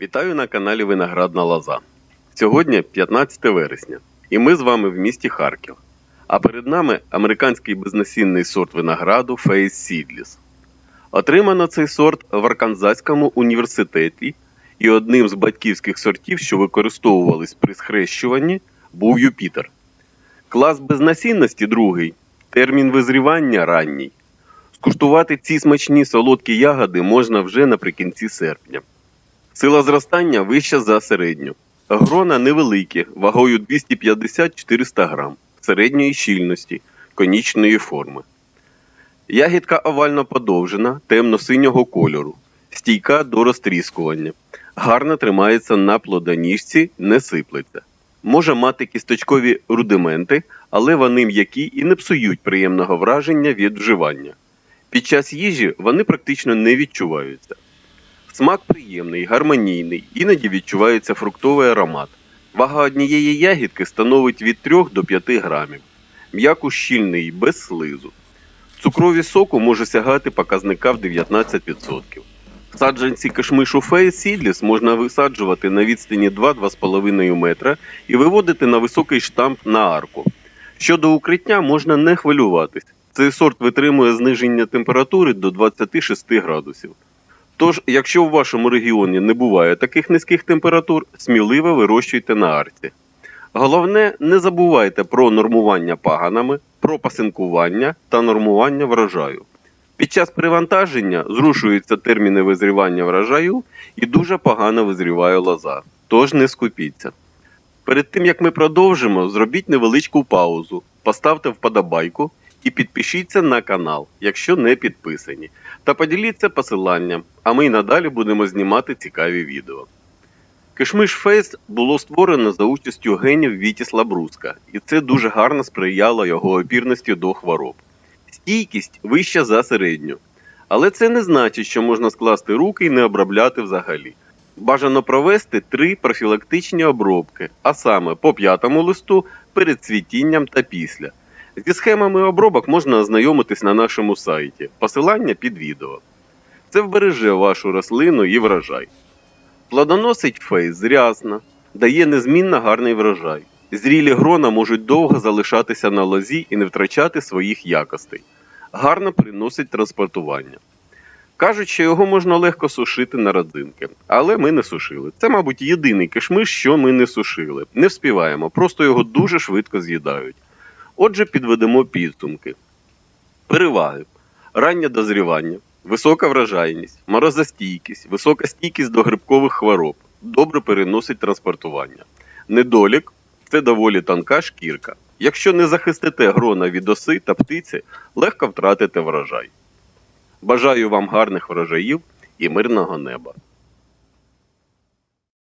Вітаю на каналі Виноградна Лоза. Сьогодні 15 вересня, і ми з вами в місті Харків. А перед нами американський безнасінний сорт винограду Face Seedless. Отримано цей сорт в Арканзаському університеті, і одним з батьківських сортів, що використовувались при схрещуванні, був Юпітер. Клас безнасінності другий, термін визрівання ранній. Скуштувати ці смачні солодкі ягоди можна вже наприкінці серпня. Сила зростання вища за середню. Грона невеликі, вагою 250-400 грам, середньої щільності, конічної форми. Ягідка овально подовжена, темно-синього кольору, стійка до розтріскування. Гарно тримається на плодоніжці, не сиплеться. Може мати кісточкові рудименти, але вони м'які і не псують приємного враження від вживання. Під час їжі вони практично не відчуваються. Смак приємний, гармонійний, іноді відчувається фруктовий аромат. Вага однієї ягідки становить від 3 до 5 грамів. М'яко щільний, без слизу. Цукрові соку може сягати показника в 19%. Саджанці кишмишу Face Seedless можна висаджувати на відстані 2-2,5 метра і виводити на високий штамп на арку. Щодо укриття можна не хвилюватись. Цей сорт витримує зниження температури до 26 градусів. Тож, якщо в вашому регіоні не буває таких низьких температур, сміливо вирощуйте на арці. Головне, не забувайте про нормування паганами, про пасинкування та нормування врожаю. Під час привантаження зрушуються терміни визрівання врожаю і дуже погано визріває лоза. Тож не скупіться. Перед тим як ми продовжимо, зробіть невеличку паузу, поставте вподобайку і підпишіться на канал, якщо не підписані, та поділіться посиланням, а ми й надалі будемо знімати цікаві відео. Кишмиш Фейс було створено за участю генів Вітісла Бруска, і це дуже гарно сприяло його опірності до хвороб. Стійкість вища за середню. Але це не значить, що можна скласти руки і не обробляти взагалі. Бажано провести три профілактичні обробки, а саме по п'ятому листу, перед цвітінням та після. Зі схемами обробок можна ознайомитись на нашому сайті. Посилання під відео. Це вбереже вашу рослину і врожай. Плодоносить фейс зрясно, дає незмінно гарний врожай. Зрілі грона можуть довго залишатися на лозі і не втрачати своїх якостей. Гарно приносить транспортування. Кажуть, що його можна легко сушити на родзинки, але ми не сушили. Це, мабуть, єдиний кишмиш, що ми не сушили. Не вспіваємо, просто його дуже швидко з'їдають. Отже, підведемо підсумки. Переваги: раннє дозрівання, висока вражайність, морозостійкість, висока стійкість до грибкових хвороб, добре переносить транспортування. Недолік це доволі тонка шкірка. Якщо не захистите грона від оси та птиці, легко втратите врожай. Бажаю вам гарних врожаїв і мирного неба.